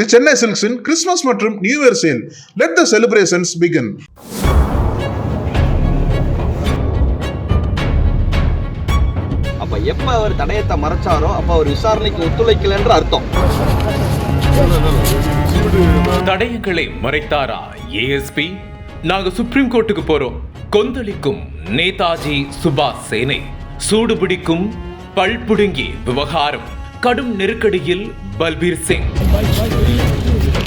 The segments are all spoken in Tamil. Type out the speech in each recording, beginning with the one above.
தி சென்னை சில்க்ஸின் கிறிஸ்துமஸ் மற்றும் new year sale. Let the celebrations begin அப்ப எப்ப அவர் தடயத்தை மறைச்சாரோ அப்ப அவர் விசாரணைக்கு ஒத்துழைக்கலன்ற அர்த்தம். தடயங்களை மறைத்தாரா ஏஎஸ்பி நாங்க சுப்ரீம் கோர்ட்டுக்கு போறோம். கொந்தளிக்கும் நேதாஜி சுபாஷ் சேனை. சூடுபிடிக்கும் பல்புடுங்கி விவகாரம். கடும் நெருக்கடியில் பல்பீர் சிங்.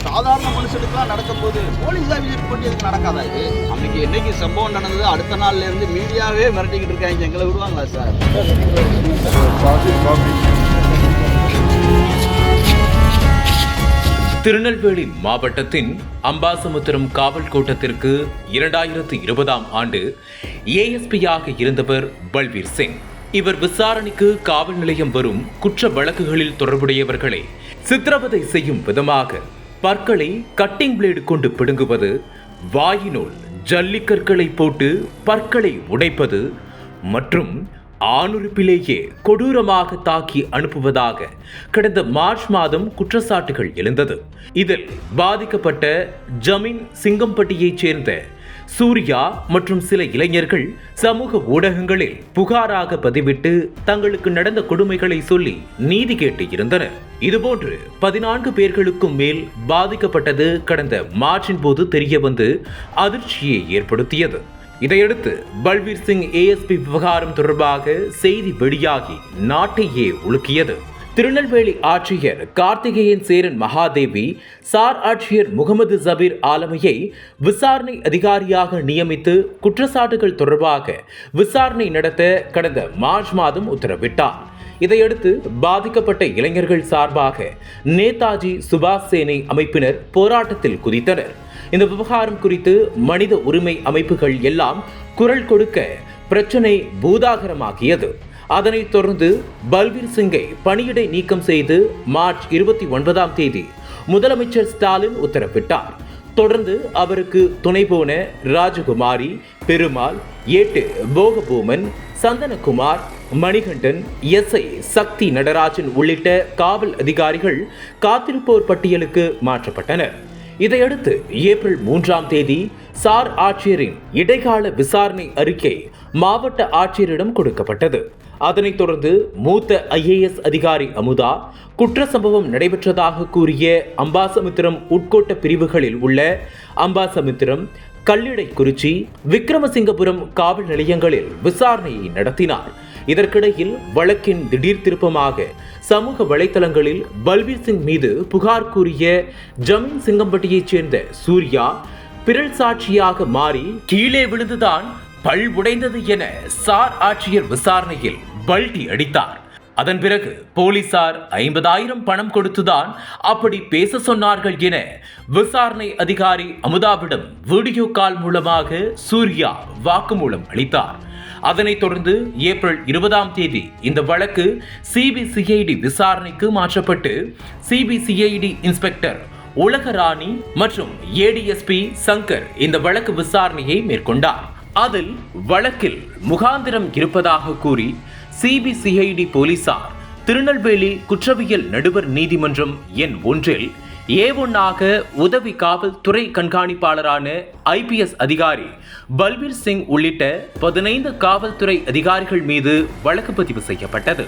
சாதாரண மனுஷனுக்குலாம் நடக்கும்போது போலீஸ் ஆஃபீஸர் பண்ணி எதுக்கு நடக்காதா இது? அன்னைக்கு என்னைக்கு சம்பவம் நடந்தது? அடுத்த நாள்ல இருந்து மீடியாவே மிரட்டிக்கிட்டு இருக்காங்க. எங்களை விடுவாங்களா சார்? திருநெல்வேலி மாவட்டத்தின் அம்பாசமுத்திரம் காவல் கோட்டத்திற்கு இரண்டாயிரத்து இருபதாம் ஆண்டு ஏஎஸ்பியாக இருந்தவர் பல்பீர் சிங். இவர் விசாரணைக்கு காவல் நிலையம் வரும் குற்ற வழக்குகளில் தொடர்புடையவர்களை சித்திரவதை செய்யும் விதமாக பற்களை கட்டிங் பிளேடு கொண்டு பிடுங்குவது வாயினுள் ஜல்லிக்கற்களை போட்டு பற்களை உடைப்பது மற்றும் ஆணுறுப்பிலேயே கொடூரமாக தாக்கி அனுப்புவதாக கடந்த மார்ச் மாதம் குற்றச்சாட்டுகள் எழுந்தது. இதில் பாதிக்கப்பட்ட ஜமீன் சிங்கம்பட்டியைச் சேர்ந்த சூர்யா மற்றும் சில இளைஞர்கள் சமூக ஊடகங்களில் புகாராக பதிவிட்டு தங்களுக்கு நடந்த கொடுமைகளை சொல்லி நீதி கேட்டு இருந்தனர் இதுபோன்று பதினான்கு பேர்களுக்கும் மேல் பாதிக்கப்பட்டது கடந்த மார்ச்சின் போது தெரிய வந்து அதிர்ச்சியை ஏற்படுத்தியது. இதையடுத்து பல்வீர் சிங் ஏஎஸ்பி விவகாரம் தொடர்பாக செய்தி வெளியாகி நாட்டையே உலுக்கியது. திருநெல்வேலி ஆட்சியர் கார்த்திகேயன் சேரன் மகாதேவி சார் ஆட்சியர் முகமது ஜபீர் ஆலமையை விசாரணை அதிகாரியாக நியமித்து குற்றச்சாட்டுகள் தொடர்பாக விசாரணை நடத்த கடந்த மார்ச் மாதம் உத்தரவிட்டார். இதையடுத்து பாதிக்கப்பட்ட இளைஞர்கள் சார்பாக நேதாஜி சுபாஷ் சேனை அமைப்பினர் போராட்டத்தில் குதித்தனர். இந்த விவகாரம் குறித்து மனித உரிமை அமைப்புகள் எல்லாம் குரல் கொடுக்க பிரச்சனை பூதாகரமாகியது. அதனைத் தொடர்ந்து பல்பீர் சிங்கை பணியிடை நீக்கம் செய்து மார்ச் இருபத்தி ஒன்பதாம் தேதி முதலமைச்சர் ஸ்டாலின் உத்தரவிட்டார். தொடர்ந்து அவருக்கு துணை போன ராஜகுமாரி பெருமாள் ஏட்டு போகபூமன் சந்தனகுமார் மணிகண்டன் எஸ்ஐ சக்தி நடராஜன் உள்ளிட்ட காவல் அதிகாரிகள் காத்திருப்போர் பட்டியலுக்கு மாற்றப்பட்டனர். இதையடுத்து ஏப்ரல் மூன்றாம் தேதி சார் ஆட்சியரின் இடைக்கால விசாரணை அறிக்கை மாவட்ட ஆட்சியரிடம் கொடுக்கப்பட்டது. அதனைத் தொடர்ந்து மூத்த ஐஏஎஸ் அதிகாரி அமுதா குற்ற சம்பவம் நடைபெற்றதாக கூறிய அம்பாசமுத்திரம் உட்கோட்ட பிரிவுகளில் உள்ள அம்பாசமுத்திரம் கல்லிடைக்குறிச்சி விக்ரமசிங்கபுரம் காவல் நிலையங்களில் விசாரணையை நடத்தினார். இதற்கிடையில் வழக்கின் திடீர் திருப்பமாக சமூக வலைதளங்களில் பல்பீர் சிங் மீது புகார் கூறிய ஜமீன் சிங்கம்பட்டியைச் சேர்ந்த சூர்யா பிறல் சாட்சியாக மாறி கீழே விழுந்துதான் பல் உடைந்தது என சார் ஆட்சியர் விசாரணையில் பல்டி அடித்தார். அதன் பிறகு போலீசார் ஐம்பதாயிரம் பணம் கொடுத்துதான் அப்படி பேச சொன்னார்கள் என விசாரணை அதிகாரி அமுதாவிடம் வீடியோ கால் மூலமாக சூர்யா வாக்குமூலம் அளித்தார். அதனைத் தொடர்ந்து ஏப்ரல் இருபதாம் தேதி இந்த வழக்கு சிபிசிஐடி விசாரணைக்கு மாற்றப்பட்டு சிபிசிஐடி இன்ஸ்பெக்டர் உலகராணி மற்றும் ஏடிஎஸ்பி சங்கர் இந்த வழக்கு விசாரணையை மேற்கொண்டார். அதில் வழக்கில் முகாந்திரம் இருப்பதாக கூறி சிபிசிஐடி போலீசார் திருநெல்வேலி குற்றவியல் நடுவர் நீதிமன்றம் எண் ஒன்றில் ஏ ஒன்னாக உதவி காவல்துறை கண்காணிப்பாளரான ஐபிஎஸ் அதிகாரி பல்பீர் சிங் உள்ளிட்ட பதினைந்து காவல்துறை அதிகாரிகள் மீது வழக்கு பதிவு செய்யப்பட்டது.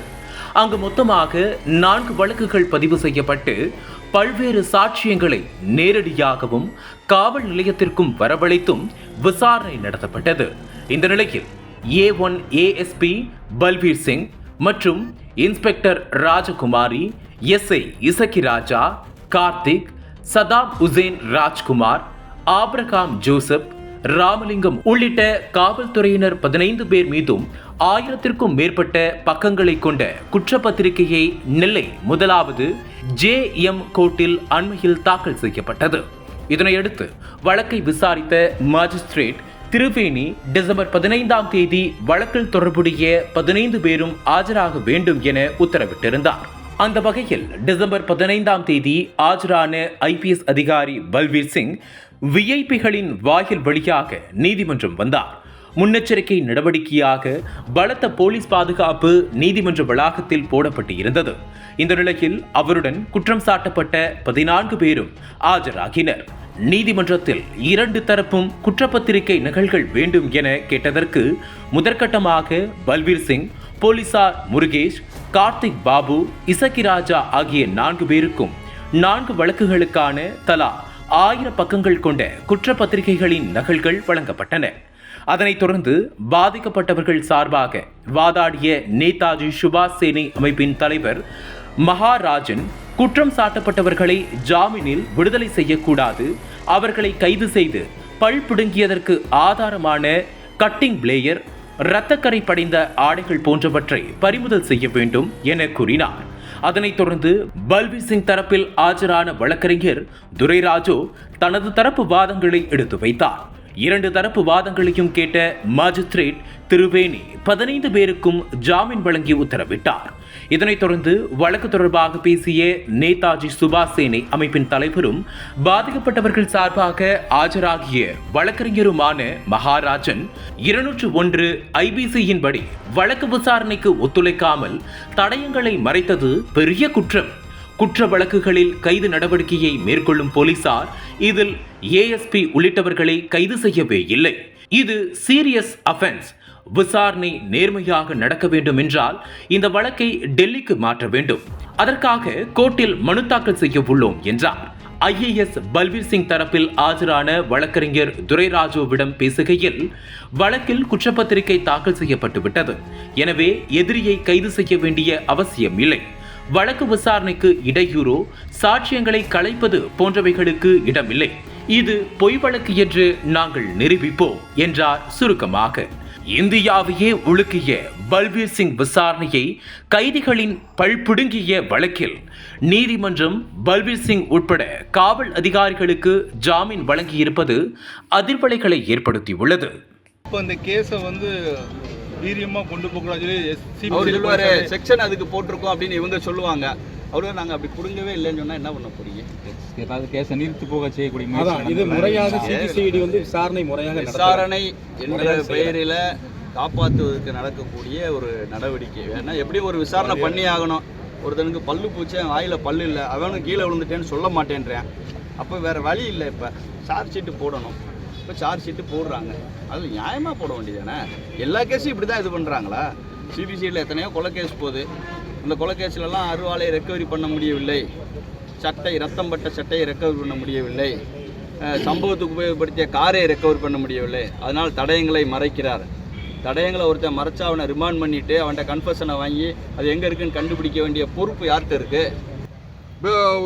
அங்கு மொத்தமாக நான்கு வழக்குகள் பதிவு செய்யப்பட்டு பல்வேறு சாட்சியங்களை நேரடியாகவும் காவல் நிலையத்திற்கும் வரவழைத்தும் விசாரணை நடத்தப்பட்டது. இந்த நிலையில் A one ASP Balbir Singh மற்றும் inspector Rajakumari SI Isakki Raja Karthik Saddam Hussain Rajkumar Abraham Joseph Ramalingam உள்ளிட்ட காவல்துறையினர் பதினைந்து பேர் மீதும் ஆயிரத்திற்கும் மேற்பட்ட பக்கங்களை கொண்ட குற்றப்பத்திரிகையை நெல்லை முதலாவது ஜே எம் கோர்ட்டில் அண்மையில் தாக்கல் செய்யப்பட்டது. இதனையடுத்து வழக்கை விசாரித்த மாஜிஸ்ட்ரேட் திருவேணி டிசம்பர் பதினைந்தாம் தேதி வழக்கில் தொடர்புடைய பதினைந்து பேரும் ஆஜராக வேண்டும் என உத்தரவிட்டிருந்தார். அந்த வகையில் டிசம்பர் பதினைந்தாம் தேதி ஆஜரான ஐபிஎஸ் அதிகாரி பல்வீர் சிங் விஐபிகளின் வாயில் வழியாக நீதிமன்றம் வந்தார். முன்னெச்சரிக்கை நடவடிக்கையாக பலத்த போலீஸ் பாதுகாப்பு நீதிமன்ற வளாகத்தில் போடப்பட்டு இருந்தது இந்த நிலையில் அவருடன் குற்றம் சாட்டப்பட்ட பதினான்கு பேரும் ஆஜராகினர். நீதிமன்றத்தில் இரண்டு தரப்பும் குற்றப்பத்திரிகை நகல்கள் வேண்டும் என கேட்டதற்கு முதற்கட்டமாக பல்வீர் சிங் போலீசார் முருகேஷ் கார்த்திக் பாபு இசக்கி ராஜா ஆகிய நான்கு பேருக்கும் நான்கு வழக்குகளுக்கான தலா ஆயிரம் பக்கங்கள் கொண்ட குற்றப்பத்திரிகைகளின் நகல்கள் வழங்கப்பட்டன. அதனைத் தொடர்ந்து பாதிக்கப்பட்டவர்கள் சார்பாக வாதாடிய நேதாஜி சுபாஷ் சேனை அமைப்பின் தலைவர் மகாராஜன் குற்றம் சாட்டப்பட்டவர்களை ஜாமீனில் விடுதலை செய்யக்கூடாது. அவர்களை கைது செய்து பல் பிடுங்கியதற்கு ஆதாரமான கட்டிங் பிளேயர் இரத்தக்கரை படைந்த ஆடைகள் போன்றவற்றை பறிமுதல் செய்ய வேண்டும் என கூறினார். அதனைத் தொடர்ந்து பல்பீர் சிங் தரப்பில் ஆஜரான வழக்கறிஞர் துரைராஜு தனது தரப்பு வாதங்களை எடுத்து வைத்தார். இரண்டு தரப்பு வாதங்களையும் கேட்ட மாஜிஸ்திரேட் திருவேணி பதினைந்து பேருக்கும் ஜாமீன் வழங்கி உத்தரவிட்டார். இதனைத் தொடர்ந்து வழக்கு தொடர்பாக பேசிய நேதாஜி சுபாஷ் சேனை அமைப்பின் தலைவரும் பாதிக்கப்பட்டவர்கள் சார்பாக ஆஜராகிய வழக்கறிஞருமான மகாராஜன் இருநூற்று ஒன்று ஐபிசியின் படி வழக்கு விசாரணைக்கு ஒத்துழைக்காமல் தடயங்களை மறைத்தது பெரிய குற்றம். குற்ற வழக்குகளில் கைது நடவடிக்கையை மேற்கொள்ளும் போலீசார் இதில் ஏஎஸ்பி உள்ளிட்டவர்களை கைது செய்யவே இல்லை. இது சீரியஸ் அஃபென்ஸ். விசாரணை நேர்மையாக நடக்க வேண்டும் என்றால் இந்த வழக்கை டெல்லிக்கு மாற்ற வேண்டும். அதற்காக கோர்ட்டில் மனு தாக்கல் செய்ய உள்ளோம் என்றார். ஐஏஎஸ் பல்வீர் சிங் தரப்பில் ஆஜரான வழக்கறிஞர் துரைராஜுவிடம் பேசுகையில் வழக்கில் குற்றப்பத்திரிகை தாக்கல் செய்யப்பட்டுவிட்டது. எனவே எதிரியை கைது செய்ய வேண்டிய அவசியம் இல்லை. வழக்கு விசாரணைக்கு இடையூறோ சாட்சியங்களை கலைப்பது போன்றவைகளுக்கு இடமில்லை. இது பொய் வழக்கு என்று நாங்கள் நிரூபிப்போம் என்றார் சுருக்கமாக. இந்தியாவையே உலுக்கிய பல்பீர் சிங் விசாரணையை கைதிகளின் பல்பிடுங்கிய வழக்கில் நீதிமன்றம் பல்பீர் சிங் உட்பட காவல் அதிகாரிகளுக்கு ஜாமீன் வழங்கியிருப்பது அதிர்வலைகளை ஏற்படுத்தியுள்ளது. இப்போ இந்த கேஸை வந்து வீரியமா கொண்டு போகக்கூடாது செக்ஷன் அதுக்கு போட்டிருக்கோம் அப்படின்னு இவங்க சொல்லுவாங்க. அவரு நாங்க அப்படி புடுங்கவே இல்லைன்னு சொன்னா என்ன பண்ண போறீங்க? ஏதாவது கேஸை நிறுத்து போக செய்யக்கூடிய அதான் இது. முறையாக சிபிசிஐடி வந்து விசாரணை முறையாக. விசாரணை என்ற பெயரில் காப்பாற்றுவதற்கு நடக்கக்கூடிய ஒரு நடவடிக்கை. ஏன்னா எப்படி ஒரு விசாரணை பண்ணி ஆகணும் ஒருத்தனுக்கு பல்லு பூச்சி வாயில பல்லு இல்லை அவனும் கீழே விழுந்துட்டேன்னு சொல்ல மாட்டேன்றேன். அப்போ வேற வழி இல்லை இப்போ. சார்ஜ் ஷீட்டு போடணும். இப்போ சார்ஜ் ஷீட்டு போடுறாங்க. அது நியாயமாக போட வேண்டியதானே எல்லா கேஸும் இப்படி தான் இது பண்ணுறாங்களா சிபிசியில் எத்தனையோ கொலை கேஸ் போகுது. அந்த கொலை கேஸ்லலாம் அருவாளை ரெக்கவரி பண்ண முடியவில்லை. சட்டை ரத்தம் பட்ட சட்டையை ரெக்கவரி பண்ண முடியவில்லை. சம்பவத்துக்கு உபயோகப்படுத்திய காரை ரெக்கவர் பண்ண முடியவில்லை. அதனால் தடயங்களை மறைக்கிறார். தடயங்களை ஒருத்தன் மறைச்சா அவனை ரிமாண்ட் பண்ணிட்டு அவன்கிட்ட கன்ஃபர்ஷனை வாங்கி அது எங்கே இருக்குன்னு கண்டுபிடிக்க வேண்டிய பொறுப்பு யார்கிட்ட இருக்கு?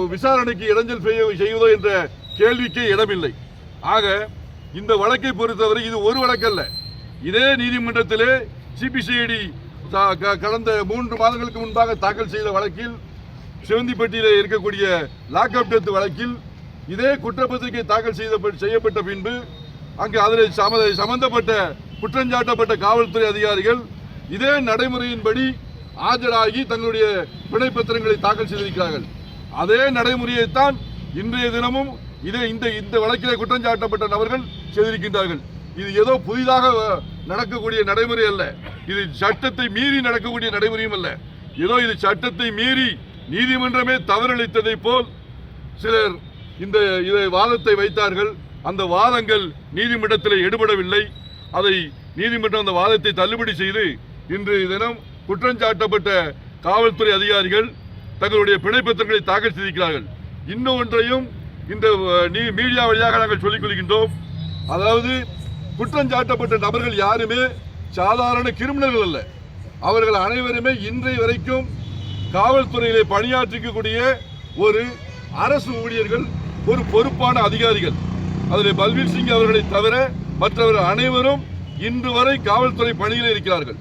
விசாரணைக்கு இடைஞ்சல் செய்ய- செய்வதோ என்ற கேள்விக்கு இடமில்லை. ஆக இந்த வழக்கை பொறுத்தவரை இது ஒரு வழக்கல்ல. இதே நீதிமன்றத்திலே சிபிசிஐடி கடந்த மூன்று மாதங்களுக்கு முன்பாக தாக்கல் செய்த வழக்கில் சிவந்திப்பட்டியிலே இருக்கக்கூடிய லாக்அப் டெத் வழக்கில் இதே குற்றப்பத்திரிகை தாக்கல் செய்த செய்யப்பட்ட பின்பு அங்கு அதில் சம சம்பந்தப்பட்ட குற்றஞ்சாட்டப்பட்ட காவல்துறை அதிகாரிகள் இதே நடைமுறையின்படி ஆஜராகி தங்களுடைய பிணை பத்திரங்களை தாக்கல் செய்திருக்கிறார்கள். அதே நடைமுறையைத்தான் இன்றைய தினமும் இதே இந்த இந்த வழக்கிலே குற்றஞ்சாட்டப்பட்ட நபர்கள் செய்திருக்கின்றார்கள். இது ஏதோ புதிதாக நடக்கக்கூடிய நடைமுறை அல்ல. இது சட்டத்தை மீறி நடக்கக்கூடிய நடைமுறையும் அல்ல. ஏதோ இது சட்டத்தை மீறி நீதிமன்றமே தவறளித்ததை போல் சிலர் இந்த இதை வாதத்தை வைத்தார்கள். அந்த வாதங்கள் நீதிமன்றத்தில் எடுபடவில்லை. அதை நீதிமன்றம் அந்த வாதத்தை தள்ளுபடி செய்து இன்று தினம் குற்றஞ்சாட்டப்பட்ட காவல்துறை அதிகாரிகள் தங்களுடைய பிணைப்பத்திரங்களை தாக்கல் செய்திருக்கிறார்கள். இன்னும் ஒன்றையும் இந்த நீ- மீடியா வழியாக நாங்கள் சொல்லிக் கொள்கின்றோம். அதாவது குற்றஞ்சாட்டப்பட்ட நபர்கள் யாருமே சாதாரண கிரிமினல்கள் அல்ல. அவர்கள் அனைவருமே இன்றைய வரைக்கும் காவல்துறையிலே பணியாற்றிக்கக்கூடிய ஒரு அரசு ஊழியர்கள் ஒரு பொறுப்பான அதிகாரிகள். அதில் பல்வீர் சிங் அவர்களை தவிர மற்றவர்கள் அனைவரும் இன்று வரை காவல்துறை பணியில் இருக்கிறார்கள்.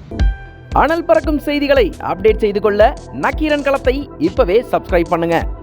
அனல் பறக்கும் செய்திகளை அப்டேட் செய்து கொள்ள நக்கீரன் களத்தை இப்பவே சப்ஸ்கிரைப் பண்ணுங்க.